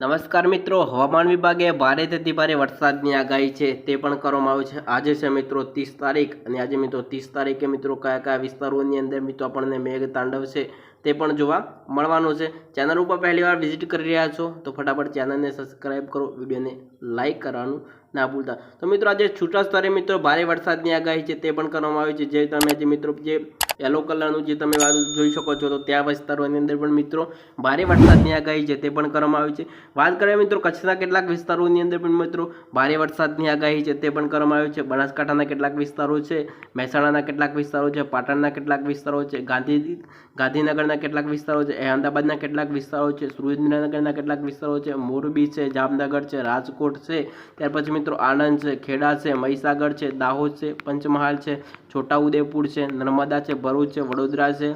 નમસ્કાર મિત્રો, હવામાન વિભાગે ભારેથી ભારે વરસાદની આગાહી છે. તે પણ કરવામાં આવી છે. આજે છે મિત્રો ત્રીસ તારીખ અને આજે મિત્રો ત્રીસ તારીખે મિત્રો કયા કયા વિસ્તારોની અંદર મિત્રો આપણને મેઘ તાંડવ છે તે પણ જોવા મળવાનું છે. ચેનલ ઉપર પહેલી વાર વિઝિટ કરી રહ્યા છો તો ફટાફટ ચેનલને સબસ્ક્રાઇબ કરો, વિડીયોને લાઇક કરવાનું ના ભૂલતા. તો મિત્રો આજે છૂટા સ્તરે મિત્રો ભારે વરસાદની આગાહી છે તે પણ કરવામાં આવી છે. જે તમે જે મિત્રો જે યલો કલરનું જે તમે જોઈ શકો છો, તો ત્યાં વિસ્તારોની અંદર પણ મિત્રો ભારે વરસાદની આગાહી છે તે પણ કરવામાં આવી છે. વાત કરીએ મિત્રો કચ્છના કેટલાક વિસ્તારોની અંદર પણ મિત્રો ભારે વરસાદની આગાહી છે તે પણ કરવામાં આવી છે. બનાસકાંઠાના કેટલાક વિસ્તારો છે, મહેસાણાના કેટલાક વિસ્તારો છે, પાટણના કેટલાક વિસ્તારો છે, ગાંધી, ગાંધીનગરના કેટલાક વિસ્તારો છે, અહેમદાબાદના કેટલાક વિસ્તારો છે, સુરેન્દ્રનગરના કેટલાક વિસ્તારો છે, મોરબી છે, જામનગર છે, રાજકોટ છે, ત્યાર પછી મિત્રો આણંદ છે, ખેડા છે, મહીસાગર છે, દાહોદ છે, પંચમહાલ છે, છોટાઉદેપુર છે, નર્મદા છે ભરૂચ છે, વડોદરા છે,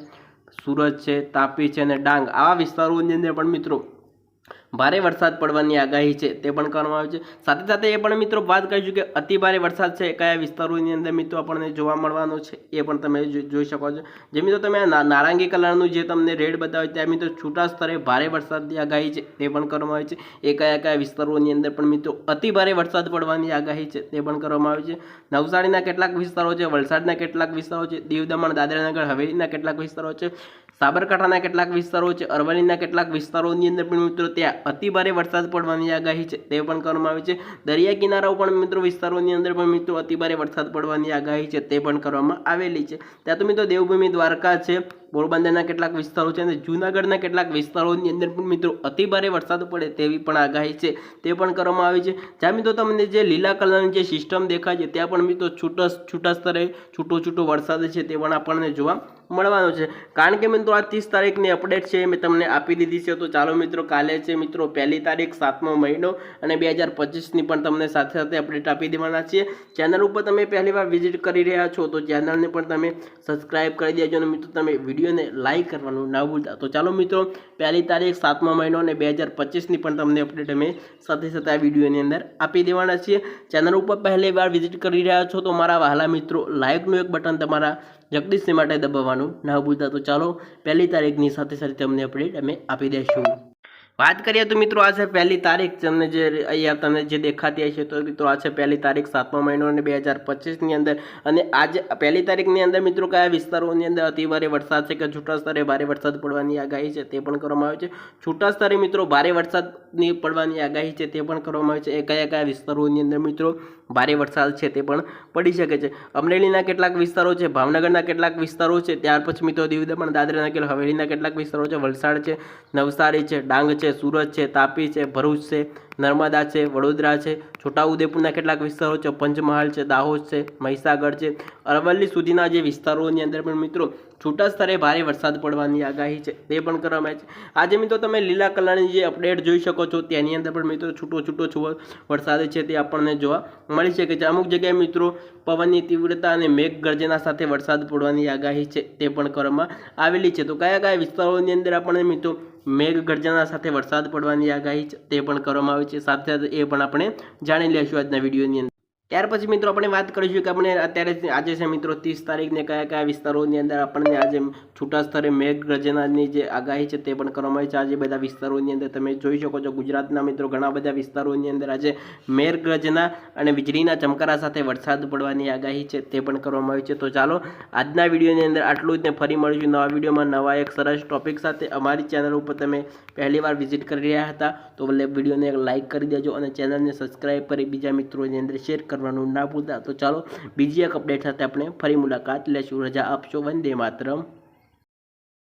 સુરત છે, તાપી છે અને ડાંગ. આવા વિસ્તારોની અંદર પણ મિત્રો ભારે વરસાદ પડવાની આગાહી છે, તે પણ કરવામાં આવે છે. સાથે સાથે એ પણ મિત્રો વાત કરીશું કે અતિ ભારે વરસાદ છે, કયા વિસ્તારોની અંદર મિત્રો આપણને જોવા મળવાનો છે, એ પણ તમે જોઈ શકો છો. જે મિત્રો તમે નારંગી કલરનું જે તમને રેડ બતાવે ત્યાં મિત્રો છૂટા સ્તરે ભારે વરસાદની આગાહી છે, તે પણ કરવામાં આવી છે. એ કયા કયા વિસ્તારોની અંદર પણ મિત્રો અતિ ભારે વરસાદ પડવાની આગાહી છે, તે પણ કરવામાં આવી છે. નવસારીના કેટલાક વિસ્તારો છે, વલસાડના કેટલાક વિસ્તારો છે, દીવ દમણ, દાદરાનગર, હવેલીના કેટલાક વિસ્તારો છે. સાબરકાંઠાના કેટલાક વિસ્તારો છે, અરવલ્લીના કેટલાક વિસ્તારોની અંદર પણ મિત્રો ત્યાં અતિ ભારે વરસાદ પડવાની આગાહી છે, તે પણ કરવામાં આવી છે. દરિયા કિનારાઓ પણ મિત્રો વિસ્તારોની અંદર પણ મિત્રો અતિ ભારે વરસાદ પડવાની આગાહી છે, તે પણ કરવામાં આવેલી છે. ત્યાં તો મિત્રો દેવભૂમિ દ્વારકા છે પોરબંદરના કેટલાક વિસ્તારો છે અને જૂનાગઢના કેટલાક વિસ્તારોની અંદર પણ મિત્રો અતિ ભારે વરસાદ પડે તેવી પણ આગાહી છે. તે પણ કરવામાં આવી છે. જ્યાં મિત્રો તમને જે લીલા કલરની જે સિસ્ટમ દેખાય છે, ત્યાં પણ મિત્રો છૂટા છૂટા સ્તરે છૂટો છૂટો વરસાદ છે તે પણ આપણને જોવા મળવાનો છે. કારણ કે મિત્રો આ ત્રીસ તારીખની અપડેટ છે મેં તમને આપી દીધી છે. તો ચાલો મિત્રો કાલે છે મિત્રો પહેલી તારીખ સાતમો મહિનો અને બે હજાર પચીસની પણ તમને સાથે સાથે અપડેટ આપી દેવાના છીએ. ચેનલ ઉપર તમે પહેલી વાર વિઝિટ કરી રહ્યા છો તો ચેનલને પણ તમે સબસ્ક્રાઇબ કરી દેજો અને મિત્રો તમે વિડીયોને લાઇક કરવાનું ના ભૂલતા. તો ચાલો મિત્રો, પહેલી તારીખ સાતમા મહિનો અને બે હજાર પચીસની પણ તમને અપડેટ અમે સાથે સાથે આ વિડીયોની અંદર આપી દેવાના છીએ. ચેનલ ઉપર પહેલી વાર વિઝિટ કરી રહ્યા છો તો મારા વહાલા મિત્રો લાઇકનું એક બટન તમારા જગદીશની માટે દબાવવાનું ના ભૂલતા. તો ચાલો, પહેલી તારીખની સાથે સાથે તમને અપડેટ અમે આપી દઈશું. વાત કરીએ તો મિત્રો આ છે પહેલી તારીખ તમને જે અહીંયા તમને જે દેખાતી હશે તો મિત્રો આ છે પહેલી તારીખ સાતમા મહિનો અને બે હજાર પચીસની અંદર. અને આજે પહેલી તારીખની અંદર મિત્રો કયા વિસ્તારોની અંદર અતિભારે વરસાદ છે કે છૂટા સ્તરે ભારે વરસાદ પડવાની આગાહી છે તે પણ કરવામાં આવે છે. છૂટા સ્તરે મિત્રો ભારે વરસાદની પડવાની આગાહી છે તે પણ કરવામાં આવે છે. એ કયા કયા વિસ્તારોની અંદર મિત્રો ભારે વરસાદ છે તે પણ પડી શકે છે. અમરેલીના કેટલાક વિસ્તારો છે, ભાવનગરના કેટલાક વિસ્તારો છે, ત્યાર પછી મિત્રો દીવ દમણ દાદરા નગર હવેલીના કેટલાક વિસ્તારો છે, વલસાડ છે, નવસારી છે, ડાંગ છે, સુરત છે, તાપી છે, ભરૂચ છે નર્મદા છે, વડોદરા છે, છોટાઉદેપુરના કેટલાક વિસ્તારો છે, પંચમહાલ છે, દાહોદ છે, મહીસાગર છે. અરવલ્લી સુધીના જે વિસ્તારોની અંદર પણ મિત્રો છૂટા સ્તરે ભારે વરસાદ પડવાની આગાહી છે, તે પણ કરવામાં આવે છે. આજે મિત્રો તમે લીલા કલરની જે અપડેટ જોઈ શકો છો, તેની અંદર પણ મિત્રો છૂટો છૂટો વરસાદ છે તે આપણને જોવા મળી શકે છે. અમુક જગ્યાએ મિત્રો પવનની તીવ્રતા અને મેઘ ગર્જના સાથે વરસાદ પડવાની આગાહી છે, તે પણ કરવામાં આવેલી છે. તો કયા કયા વિસ્તારોની અંદર આપણને મિત્રો મેઘ ગર્જના સાથે વરસાદ પડવાની આગાહી તે પણ કરવામાં આવી છે. સાથે સાથે એ પણ આપણે જાણી લઈશું આજના વિડીયોની અંદર. ત્યાર પછી મિત્રો આપણે વાત કરીશું કે આપણે અત્યારે આજે છે મિત્રો ત્રીસ તારીખને કયા કયા વિસ્તારોની અંદર આપણને આજે છૂટા સ્તરે મેઘ ગર્જનાની જે આગાહી છે તે પણ કરવામાં આવી છે. આજે બધા વિસ્તારોની અંદર તમે જોઈ શકો છો ગુજરાતના મિત્રો ઘણા બધા વિસ્તારોની અંદર આજે મેઘ ગર્જના અને વીજળીના ચમકારા સાથે વરસાદ પડવાની આગાહી છે તે પણ કરવામાં આવી છે. તો ચાલો, આજના વિડીયોની અંદર આટલું જ ને ફરી મળીશું નવા વિડીયોમાં નવા એક સરસ ટોપિક સાથે. અમારી ચેનલ ઉપર તમે પહેલી વાર વિઝિટ કરી રહ્યા હતા તો વિડીયોને એક લાઇક કરી દેજો અને ચેનલને સબસ્ક્રાઈબ કરી બીજા મિત્રોની અંદર શેર કરવાનું ના ભૂલતા. તો ચાલો, બીજી એક અપડેટ સાથે આપણે ફરી મુલાકાત લેશું. રજા આપશો વંદે માતરમ.